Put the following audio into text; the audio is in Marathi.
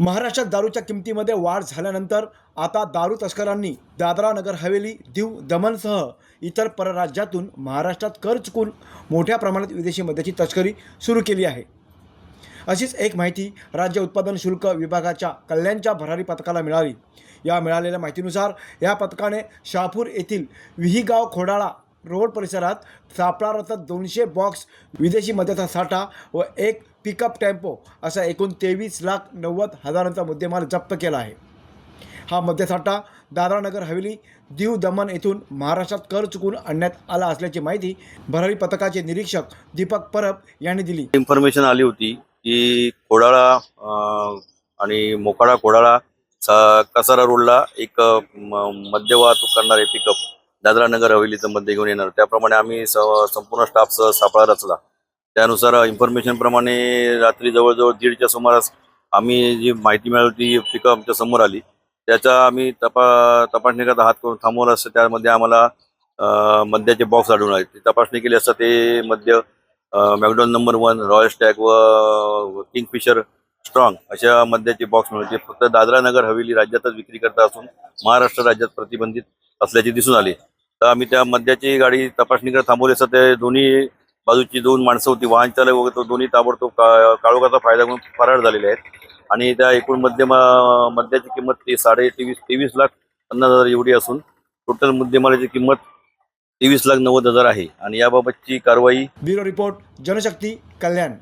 महाराष्ट्रात दारूच्या किमतीमध्ये वाढ झाल्यानंतर आता दारू तस्करांनी दादरा नगर हवेली दीव दमनसह इतर परराज्यातून महाराष्ट्रात कर चुकून मोठ्या प्रमाणात विदेशी मद्याची तस्करी सुरू केली आहे. अशीच एक माहिती राज्य उत्पादन शुल्क विभागाच्या कल्याणच्या भरारी पथकाला मिळाली. या मिळालेल्या माहितीनुसार या पथकाने शहापूर येथील विहीगाव खोडाळा रोड परिसरात सापळा दोनशे बॉक्स विदेशी मद्याचा साठा व एक पिकअप टेम्पो असा एकूण तेवीस लाख नव्वद हजारांचा मुद्देमाल जप्त केला आहे. हा मद्यसाठा दादरानगर हवेली दीव दमन येथून महाराष्ट्रात कर चुकून आणण्यात आला असल्याची माहिती भरारी पथकाचे निरीक्षक दीपक परब यांनी दिली. इन्फॉर्मेशन आली होती की कोडाळा आणि मोकाडा कोडाळा कसारा रोडला एक म- मद्य वाहतूक करणारे पिकअप दादरा नगर हवेलीचं मध्य घेऊन येणार. त्याप्रमाणे आम्ही स- संपूर्ण स्टाफसह सापळा रचला. त्यानुसार इन्फॉर्मेशन प्रमाणे रात्री जवळजवळ दीडच्या सुमारास आम्ही जी माहिती मिळाली ती पिकं आमच्यासमोर आली. त्याचा आम्ही तपा तपासणीकरता हात करून थांबवलं असतं त्यामध्ये आम्हाला मद्याचे बॉक्स आढळून आले. ती तपासणी केली असता ते मद्य McDowell's number one Royal Stag व किंगफिशर स्ट्रॉंग अशा मद्याचे बॉक्स मिळते फक्त दादरा नगर हवेली राज्यातच विक्री करता असून महाराष्ट्र राज्यात प्रतिबंधित असल्याचे दिसून आले. तर आम्ही त्या मद्याची गाडी तपासणीकडे थांबवली असता ते दोन्ही बाजूची दोन माणसं होती वाहन चालक वगैरे तो दोन्ही ताबडतोब का काळोखाचा फायदा घेऊन फरार झालेले आहेत. आणि त्या एकूण मध्यम मद्याची किंमत ती साडे तेवीस तेवीस लाख पन्नास हजार एवढी असून टोटल मुद्देमालाची किंमत तेवीस लाख नव्वद हजार आहे. आणि याबाबतची कारवाई ब्युरो रिपोर्ट जनशक्ती कल्याण.